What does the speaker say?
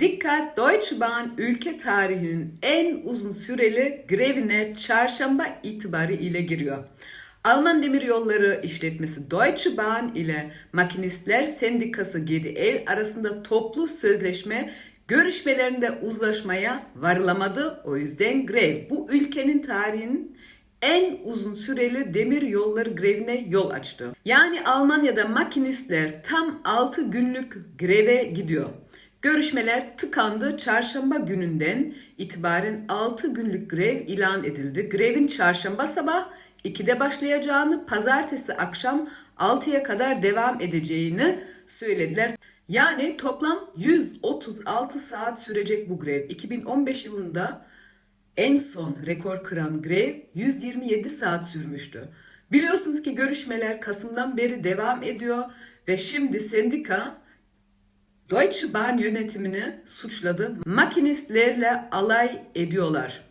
Dikkat Deutsche Bahn ülke tarihinin en uzun süreli grevine çarşamba itibarı ile giriyor. Alman Demiryolları İşletmesi Deutsche Bahn ile Makinistler Sendikası GDL arasında toplu sözleşme görüşmelerinde uzlaşmaya varılamadı. O yüzden grev bu ülkenin tarihinin en uzun süreli demir yolları grevine yol açtı. Yani Almanya'da makinistler tam 6 günlük greve gidiyor. Görüşmeler tıkandı. Çarşamba gününden itibaren 6 günlük grev ilan edildi. Grevin çarşamba sabah 2'de başlayacağını, pazartesi akşam 6'ya kadar devam edeceğini söylediler. Yani toplam 136 saat sürecek bu grev. 2015 yılında en son rekor kıran grev 127 saat sürmüştü. Biliyorsunuz ki görüşmeler Kasım'dan beri devam ediyor ve şimdi sendika Deutsche Bahn yönetimini suçladı. Makinistlerle alay ediyorlar.